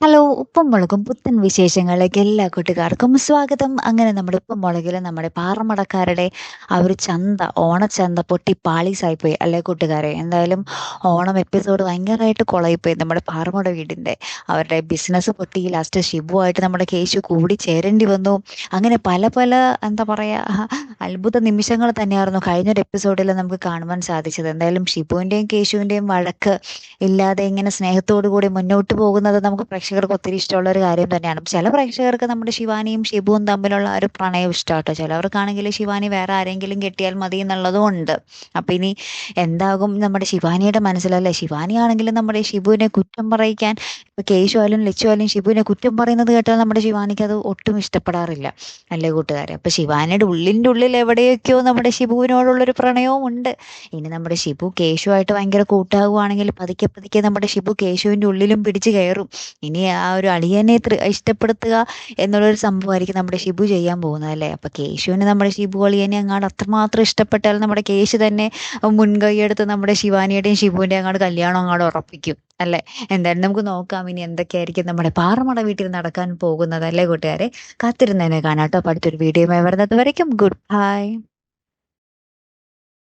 Hello ഉപ്പും മുളകും പുത്തൻ വിശേഷങ്ങളിലേക്ക് എല്ലാ കൂട്ടുകാർക്കും സ്വാഗതം. അങ്ങനെ നമ്മുടെ ഉപ്പും മുളകിൽ നമ്മുടെ പാറമടക്കാരുടെ ആ ഒരു ചന്ത ഓണച്ചന്ത പൊട്ടി പാളീസായിപ്പോയി. അല്ലേ കൂട്ടുകാരെ? എന്തായാലും ഓണം എപ്പിസോഡ് ഭയങ്കരമായിട്ട് കുളയിപ്പോയി. നമ്മുടെ പാറമട വീടിന്റെ അവരുടെ ബിസിനസ് പൊട്ടി. ലാസ്റ്റ് ഷിബുവായിട്ട് നമ്മുടെ കേശു കൂടി ചേരേണ്ടി വന്നു. അങ്ങനെ പല പല എന്താ പറയുക അത്ഭുത നിമിഷങ്ങൾ തന്നെയായിരുന്നു കഴിഞ്ഞൊരു എപ്പിസോഡിൽ നമുക്ക് കാണുവാൻ സാധിച്ചത്. എന്തായാലും ഷിബുവിന്റെയും കേശുവിന്റെയും വഴക്ക് ഇല്ലാതെ ഇങ്ങനെ സ്നേഹത്തോടു കൂടി മുന്നോട്ട് പോകുന്നത് നമുക്ക് പ്രേക്ഷകർക്ക് ഒത്തിരി ഇഷ്ടമുള്ള ഒരു കാര്യം തന്നെയാണ്. ചില പ്രേക്ഷകർക്ക് നമ്മുടെ ശിവാനിയും ഷിബുവും തമ്മിലുള്ള ഒരു പ്രണയം ഇഷ്ടമാട്ടോ. ചിലവർക്കാണെങ്കിൽ ശിവാനി വേറെ ആരെങ്കിലും കെട്ടിയാൽ മതി എന്നുള്ളതും ഉണ്ട്. അപ്പം ഇനി എന്താകും നമ്മുടെ ശിവാനിയുടെ മനസ്സിലല്ലേ? ശിവാനി ആണെങ്കിലും നമ്മുടെ ഷിബുവിനെ കുറ്റം പറയിക്കാൻ ഇപ്പോൾ കേശു ആയാലും ലച്ചു ആയാലും ഷിബുവിനെ കുറ്റം പറയുന്നത് കേട്ടാൽ നമ്മുടെ ശിവാനിക്ക് അത് ഒട്ടും ഇഷ്ടപ്പെടാറില്ല. അല്ലേ കൂട്ടുകാരെ? അപ്പോൾ ശിവാനിയുടെ ഉള്ളിന്റെ ഉള്ളിൽ എവിടെയൊക്കെയോ നമ്മുടെ ഷിബുവിനോടുള്ളൊരു പ്രണയവും ഉണ്ട്. ഇനി നമ്മുടെ ഷിബു കേശുവായിട്ട് ഭയങ്കര കൂട്ടാകുവാണെങ്കിൽ പതുക്കെ പതുക്കെ നമ്മുടെ ഷിബു കേശുവിന്റെ ഉള്ളിലും പിടിച്ച് കയറും. ഇനി ആ ഒരു അളിയനെ ഇഷ്ടപ്പെടുത്തുക എന്നുള്ളൊരു സംഭവമായിരിക്കും നമ്മുടെ ഷിബു ചെയ്യാൻ പോകുന്നത് അല്ലേ? അപ്പോൾ കേശുവിന് നമ്മുടെ ഷിബു അളിയനെ അങ്ങോട്ട് അത്രമാത്രം ഇഷ്ടപ്പെട്ടാൽ നമ്മുടെ കേശു തന്നെ മുൻകൈയെടുത്ത് നമ്മുടെ ശിവാനിയുടെയും ഷിബുവിന്റെയും അങ്ങോട്ട് കല്യാണം അങ്ങോട്ട് ഉറപ്പിക്കും അല്ലേ? എന്തായാലും നമുക്ക് നോക്കാം ഇനി എന്തൊക്കെയായിരിക്കും നമ്മുടെ പാറമട വീട്ടിൽ നടക്കാൻ പോകുന്നത് അല്ലേ കൂട്ടുകാരെ? കാത്തിരുന്നതിനെ കാണാട്ടോ അടുത്തൊരു വീഡിയോയുമായി വരുന്നത് വരയ്ക്കും. Good bye